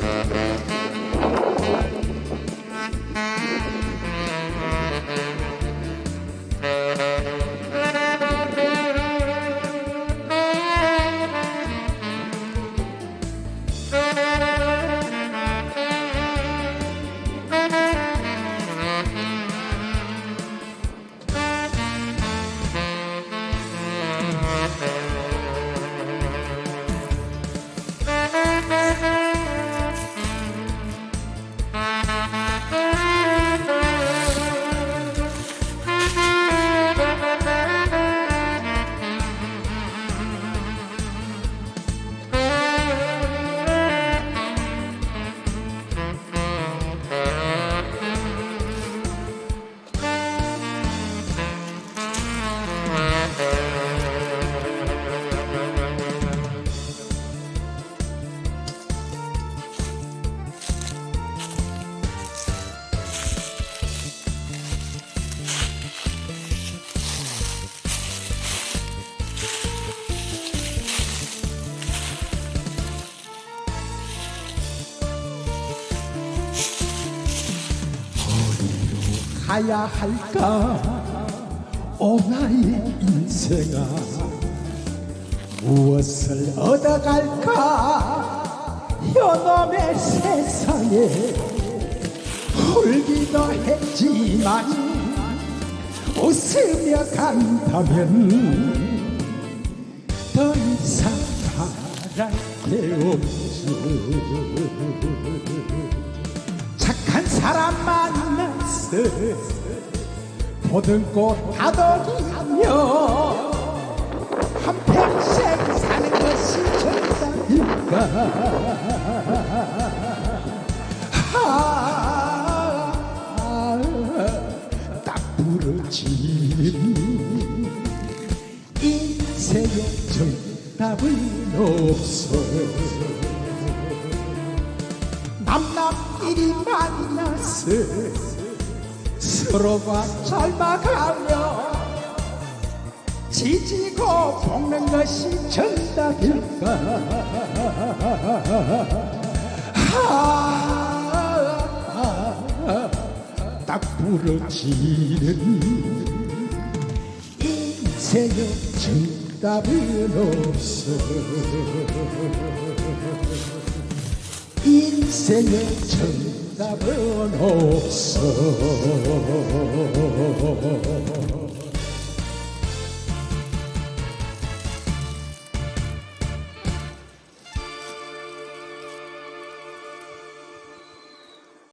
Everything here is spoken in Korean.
Música 가야 할까? 오 나의 인생아 무엇을 얻어갈까? 현놈의 세상에 울기도 했지만 웃으며 간다면 더 이상 바랄 게 없어 착한 사람 만 났어 모든 꽃 다독이며 한평생 사는 것이 정답일까 아, 딱 부러지는 인생의 정답은 없어. 남남끼리 만나서 서로가 닮아가며 지지고 볶는 것이 정답일까? 아, 딱 부러지는 인생의 정답은 없어. 인생의 정답 은 없어